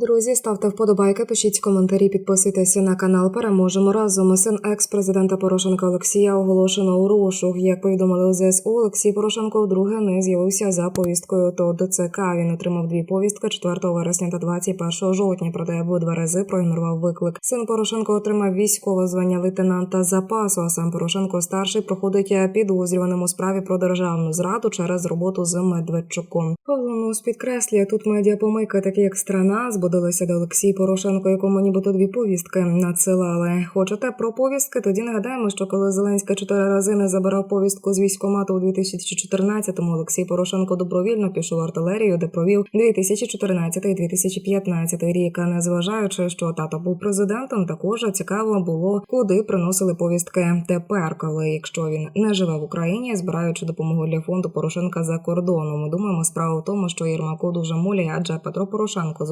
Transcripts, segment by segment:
Друзі, ставте вподобайки, пишіть коментарі, підписуйтеся на канал. Переможемо разом. Син екс-президента Порошенка Олексія оголошено у розшук. Як повідомили у ЗСУ, Олексій Порошенко вдруге не з'явився за повісткою до ДЦК. Він отримав дві повістки 4 вересня та 21 жовтня. Проте обидва рази проігнорував виклик. Син Порошенко отримав військове звання лейтенанта запасу. А сам Порошенко старший проходить підозрюваним у справі про державну зраду через роботу з Медведчуком. Павлонос підкреслює тут медіапомийка, такі як страна, збудилися до Олексій Порошенко, якому нібито дві повістки надсилали. Хочете про повістки? Тоді нагадаємо, що коли Зеленський чотири рази не забирав повістку з військкомату у 2014-му, Олексій Порошенко добровільно пішов артилерію, де провів 2014-2015 рік. А незважаючи, що тато був президентом, також цікаво було, куди приносили повістки тепер, коли якщо він не живе в Україні, збираючи допомогу для фонду Порошенка за кордоном. Ми думаємо, справа в тому, що Єрмаку дуже муляє, адже Петро Порошенко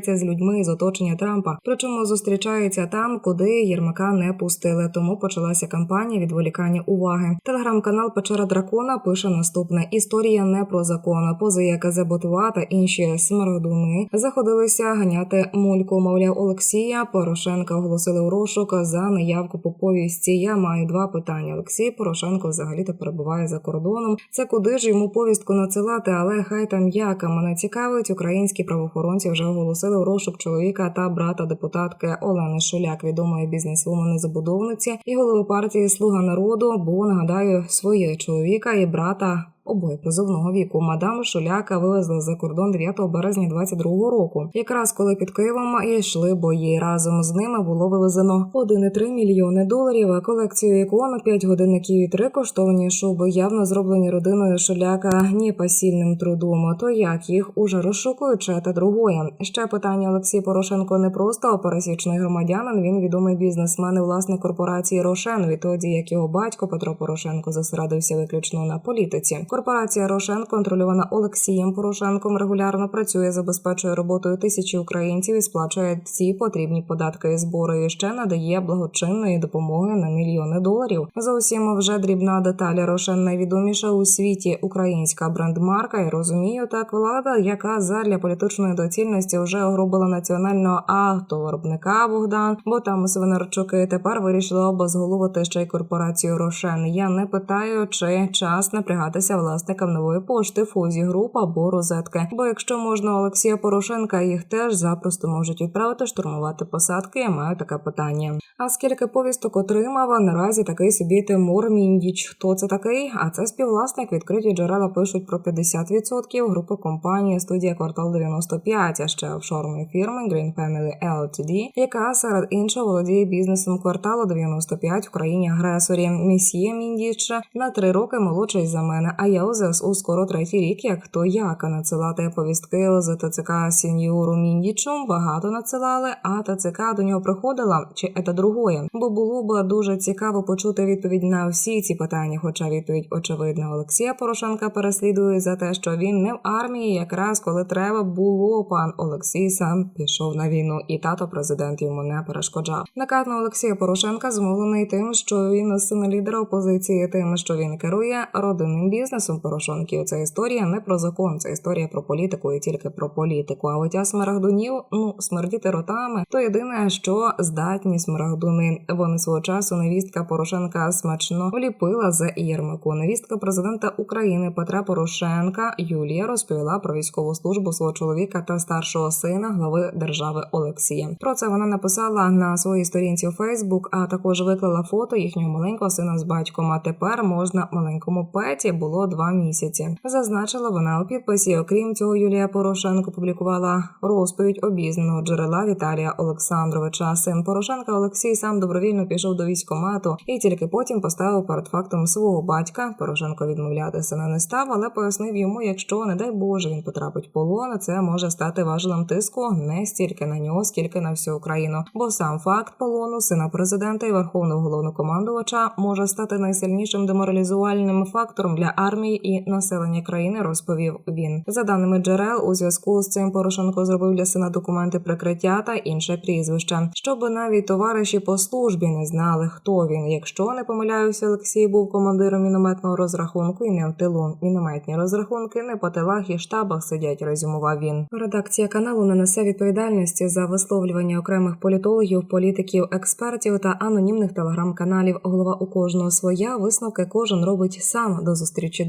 зустрічається з людьми з оточення Трампа. Причому зустрічається там, куди Єрмака не пустили. Тому почалася кампанія відволікання уваги. Телеграм-канал Печера Дракона пише наступне: історія не про закон. Пози як Заботова та інші смарагдуни заходилися ганяти мульку. Мовляв, Олексія Порошенка оголосили у розшук за неявку по повісті. Я маю два питання. Олексій Порошенко взагалі-то перебуває за кордоном. Це куди ж йому повістку надсилати, але хай там як мене цікавить. Українські правоохоронці вже оголосили у розшук чоловіка та брата депутатки Олени Шуляк, відомої бізнесвумени забудовниці і голови партії Слуга народу. Бо нагадаю своє чоловіка і брата. Обоє призовного віку мадам Шуляка вивезли за кордон 9 березня 22 року. Якраз коли під Києвом йшли бої, разом з ними було вивезено 1,3 мільйони доларів. а Колекцію ікон, 5 годинників і три коштовні шуби, явно зроблені родиною Шуляка ні пасільним трудом. То як їх уже розшукують, чи та другое. Ще питання Олексій Порошенко не просто пересічний громадянин. Він відомий бізнесмен і власник корпорації Рошен. Відтоді як його батько Петро Порошенко зосередився виключно на політиці. Корпорація Рошен, контрольована Олексієм Порошенком, регулярно працює, забезпечує роботою тисячі українців і сплачує всі потрібні податки і збори. І ще надає благочинної допомоги на мільйони доларів. Зовсім вже дрібна деталь Рошен найвідоміша у світі українська брендмарка. І розумію, так влада, яка задля політичної доцільності вже огрубила національного автовиробника Богдан, бо там свинарчуки тепер вирішили обезголовити ще й корпорацію Рошен. Я не питаю, чи час напрягатися власникам нової пошти, фузі груп або розетки. Бо якщо можна Олексія Порошенка, їх теж запросто можуть відправити штурмувати посадки. Я маю таке питання. А скільки повісток отримав наразі такий собі Тимур Міндіч? Хто це такий? А це співвласник. Відкриті джерела пишуть про 50% групи компанії студія квартал 95, а ще офшорної фірми Green Family Ltd, яка серед іншого володіє бізнесом кварталу 95 в країні агресорі. Місьє Міндіч на три роки молодший за мене. А я у скоро третій рік, як то як надсилати повістки з ТЦК сеньору Міндічу. Багато надсилали, а ТЦК до нього приходила. Чи це другое? Бо було б дуже цікаво почути відповідь на всі ці питання. Хоча відповідь очевидна Олексія Порошенка переслідує за те, що він не в армії, якраз коли треба було. Пан Олексій сам пішов на війну, і тато президент йому не перешкоджав. Накат на Олексія Порошенка змовлений тим, що він син лідера опозиції, тим, що він керує родинним бізнесом Порошенків. Це історія не про закон, це історія про політику і тільки про політику. А оття смарагдунів, ну смердіти ротами, то єдине, що здатні смарагдуни. Вони свого часу невістка Порошенка смачно вліпила за Єрмаку. Невістка президента України Петра Порошенка Юлія розповіла про військову службу свого чоловіка та старшого сина глави держави Олексія. Про це вона написала на своїй сторінці у Фейсбук, а також виклала фото їхнього маленького сина з батьком. А тепер можна маленькому Петі було два місяці. Зазначила вона у підписі. Окрім цього, Юлія Порошенко публікувала розповідь обізнаного джерела Віталія Олександровича. Син Порошенка Олексій сам добровільно пішов до військкомату і тільки потім поставив перед фактом свого батька. Порошенко відмовляти сина не став, але пояснив йому, якщо не дай Боже він потрапить в полон, це може стати важелем тиску не стільки на нього, скільки на всю Україну. Бо сам факт полону сина президента і верховного головнокомандувача може стати найсильнішим деморалізувальним фактором для армії армії і населення країни, розповів він. За даними джерел, у зв'язку з цим Порошенко зробив для сина документи прикриття та інше прізвище, щоб навіть товариші по службі не знали, хто він. Якщо не помиляюся, Олексій був командиром мінометного розрахунку і не в тилу. Мінометні розрахунки не по тилах і штабах сидять, резюмував він. Редакція каналу не несе відповідальності за висловлювання окремих політологів, політиків, експертів та анонімних телеграм-каналів. Голова у кожного своя висновки кожен робить сам. До зустрічі,